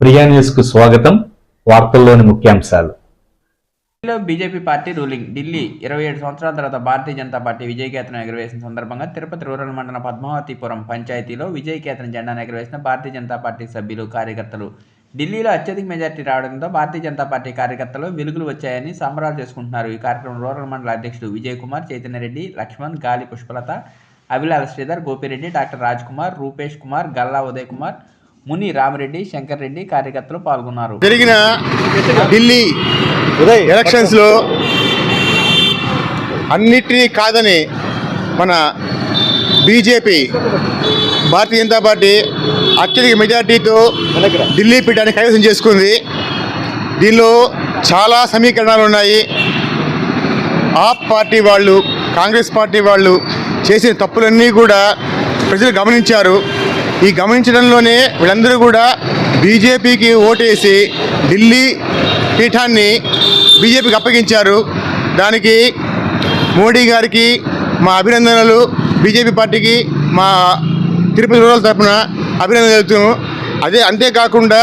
ప్రియా న్యూస్కు స్వాగతం. వార్తల్లోని ముఖ్యాంశాలు. ఢిల్లీలో బీజేపీ పార్టీ రూలింగ్. ఢిల్లీ ఇరవై ఏడు సంవత్సరాల తర్వాత భారతీయ జనతా పార్టీ విజయకేతనం ఎగురవేసిన సందర్భంగా తిరుపతి రూరల్ మండలం పద్మావతిపురం పంచాయతీలో విజయకేతనం జెండాను ఎగురవేసిన భారతీయ జనతా పార్టీ సభ్యులు కార్యకర్తలు. ఢిల్లీలో అత్యధిక మెజార్టీ రావడంతో భారతీయ జనతా పార్టీ కార్యకర్తలు వెలుగులు వచ్చాయని సంబరాలు చేసుకుంటున్నారు. ఈ కార్యక్రమం రూరల్ మండల అధ్యక్షుడు విజయ్ కుమార్ చైతన్యరెడ్డి లక్ష్మణ్ గాలి పుష్పలత అభిలాల శ్రీధర్ గోపిరెడ్డి డాక్టర్ రాజ్ కుమార్ రూపేష్ కుమార్ గల్లా ఉదయ్ కుమార్ ముని రామిరెడ్డి శంకర్ రెడ్డి కార్యకర్తలు పాల్గొన్నారు. జరిగిన ఢిల్లీ ఎలక్షన్స్లో అన్నిటినీ కాదని మన బీజేపీ భారతీయ జనతా పార్టీ అత్యధిక మెజార్టీతో ఢిల్లీ పీఠాన్ని కైవసం చేసుకుంది. దీనిలో చాలా సమీకరణాలు ఉన్నాయి. ఆప్ పార్టీ వాళ్ళు కాంగ్రెస్ పార్టీ వాళ్ళు చేసిన తప్పులన్నీ కూడా ప్రజలు గమనించారు. ఈ గమనించడంలోనే వీళ్ళందరూ కూడా బీజేపీకి ఓటేసి ఢిల్లీ పీఠాన్ని బీజేపీకి అప్పగించారు. దానికి మోడీ గారికి మా అభినందనలు బీజేపీ పార్టీకి మా తిరుపతి రూరల్ తరఫున అభినందన తెలుపుతున్నాము. అదే అంతేకాకుండా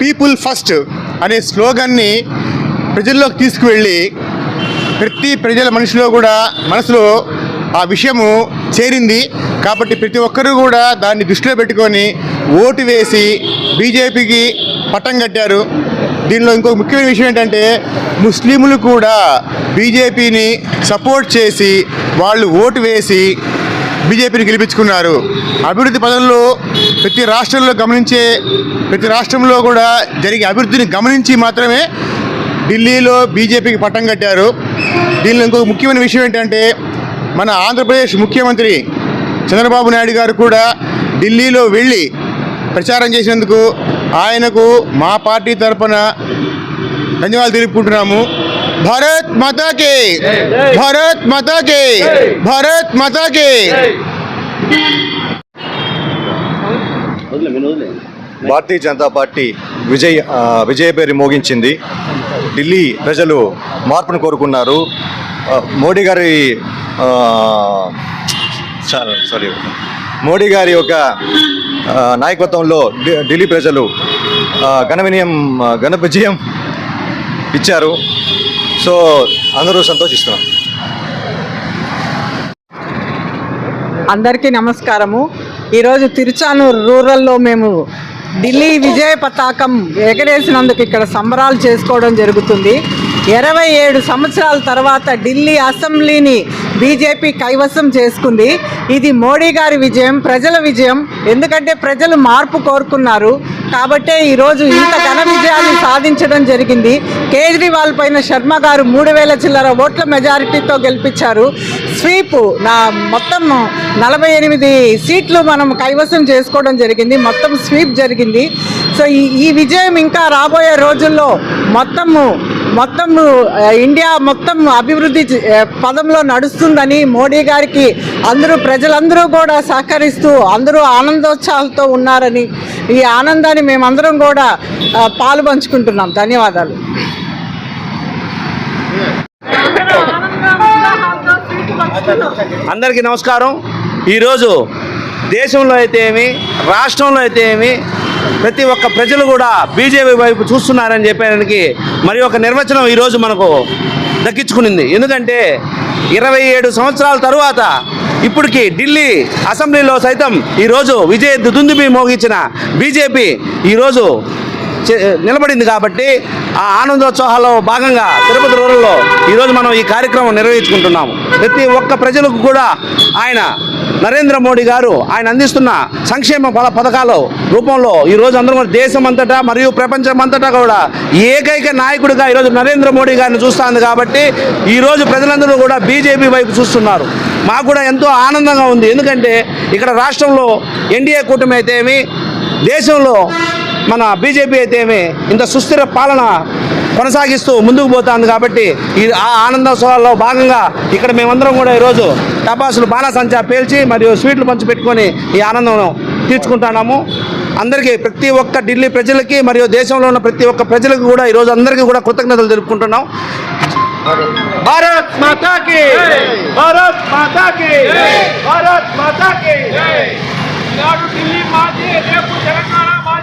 పీపుల్ ఫస్ట్ అనే స్లోగన్ని ప్రజల్లోకి తీసుకువెళ్ళి ప్రతి ప్రజల మనిషిలో కూడా మనసులో ఆ విషయము చేరింది. కాబట్టి ప్రతి ఒక్కరూ కూడా దాన్ని దృష్టిలో పెట్టుకొని ఓటు వేసి బీజేపీకి పట్టం కట్టారు. దీనిలో ఇంకొక ముఖ్యమైన విషయం ఏంటంటే ముస్లింలు కూడా బీజేపీని సపోర్ట్ చేసి వాళ్ళు ఓటు వేసి బీజేపీని గెలిపించుకున్నారు. అభివృద్ధి పదంలో ప్రతి రాష్ట్రంలో గమనించే ప్రతి రాష్ట్రంలో కూడా జరిగే అభివృద్ధిని గమనించి మాత్రమే ఢిల్లీలో బీజేపీకి పట్టం కట్టారు. దీనిలో ఇంకొక ముఖ్యమైన విషయం ఏంటంటే మన ఆంధ్రప్రదేశ్ ముఖ్యమంత్రి చంద్రబాబు నాయుడు గారు కూడా ఢిల్లీలో వెళ్ళి ప్రచారం చేసినందుకు ఆయనకు మా పార్టీ తరఫున ధన్యవాదాలు తెలుపుకుంటున్నాము. భారత్ మాతాకే భారత్ మతాకే భారత్ మతాకే. భారతీయ జనతా పార్టీ విజయ్ విజయ పేరు మోగించింది. ఢిల్లీ ప్రజలు మార్పును కోరుకున్నారు. మోడీ గారి సారీ సారీ మోడీ గారి యొక్క నాయకత్వంలో ఢి- ఢిల్లీ ప్రజలు ఘన వినయం ఘన విజయం ఇచ్చారు. సో అందరూ సంతోషిస్తున్నాం అందరికీ నమస్కారము. ఈరోజు తిరుచానూరు రూరల్లో మేము ఢిల్లీ విజయ పతాకం ఎగరేసినందుకు ఇక్కడ సంబరాలు చేసుకోవడం జరుగుతుంది. ఇరవై ఏడు సంవత్సరాల తర్వాత ఢిల్లీ అసెంబ్లీని బీజేపీ కైవసం చేసుకుంది. ఇది మోడీ గారి విజయం ప్రజల విజయం. ఎందుకంటే ప్రజలు మార్పు కోరుకున్నారు. కాబట్టే ఈరోజు ఇంత ఘన విజయాన్ని సాధించడం జరిగింది. కేజ్రీవాల్ పైన శర్మ గారు మూడు వేల చిల్లర ఓట్ల మెజారిటీతో గెలిపించారు. స్వీప్ నా మొత్తం నలభై ఎనిమిది సీట్లు మనం కైవసం చేసుకోవడం జరిగింది. మొత్తం స్వీప్ జరిగింది. సో ఈ ఈ విజయం ఇంకా రాబోయే రోజుల్లో మొత్తము మొత్తం ఇండియా మొత్తం అభివృద్ధి చే- పదంలో నడుస్తుందని మోడీ గారికి అందరూ ప్రజలందరూ కూడా సహకరిస్తూ అందరూ ఆనందోత్సాహాలతో ఉన్నారని ఈ ఆనందాన్ని మేమందరం కూడా పాలు పంచుకుంటున్నాం. ధన్యవాదాలు. అందరికీ నమస్కారం. ఈరోజు దేశంలో అయితే ఏమి రాష్ట్రంలో అయితే ఏమి ప్రతి ఒక్క ప్రజలు కూడా బీజేపీ వైపు చూస్తున్నారని చెప్పడానికి మరి ఒక నిర్వచనం ఈరోజు మనకు దక్కించుకునింది. ఎందుకంటే ఇరవై ఏడు సంవత్సరాల తరువాత ఇప్పటికి ఢిల్లీ అసెంబ్లీలో సైతం ఈరోజు విజయ దుందుబి మోగించిన బీజేపీ ఈరోజు చే- నిలబడింది కాబట్టి ఆ ఆనందోత్సవాల్లో భాగంగా తిరుపతి రూరల్లో ఈరోజు మనం ఈ కార్యక్రమం నిర్వహించుకుంటున్నాము. ప్రతి ఒక్క ప్రజలకు కూడా ఆయన నరేంద్ర మోడీ గారు ఆయన అందిస్తున్న సంక్షేమ పద పథకాల రూపంలో ఈరోజు అందరూ దేశమంతటా దేశం అంతటా మరియు ప్రపంచం అంతటా కూడా ఏకైక నాయకుడిగా ఈరోజు నరేంద్ర మోడీ గారిని చూస్తుంది కాబట్టి ఈరోజు ప్రజలందరూ కూడా బీజేపీ వైపు చూస్తున్నారు. మాకు కూడా ఎంతో ఆనందంగా ఉంది. ఎందుకంటే ఇక్కడ రాష్ట్రంలో ఎన్డీఏ కూటమి అయితేమి దేశంలో మన బీజేపీ అయితే ఇంత సుస్థిర పాలన కొనసాగిస్తూ ముందుకు పోతుంది కాబట్టి ఈ ఆ ఆనందోత్సవాల్లో భాగంగా ఇక్కడ మేమందరం కూడా ఈరోజు టపాసులు బాణాసంచా పేల్చి మరియు స్వీట్లు పంచి పెట్టుకొని ఈ ఆనందం తీర్చుకుంటున్నాము. అందరికీ ప్రతి ఒక్క ఢిల్లీ ప్రజలకి మరియు దేశంలో ఉన్న ప్రతి ఒక్క ప్రజలకు కూడా ఈరోజు అందరికీ కూడా కృతజ్ఞతలు తెలుపుకుంటున్నాం. భారత్ మాతాకి భారత్ మాతాకి భారత్ మాతాకి ఢిల్లీ మాజీ రేపు తెలంగాణ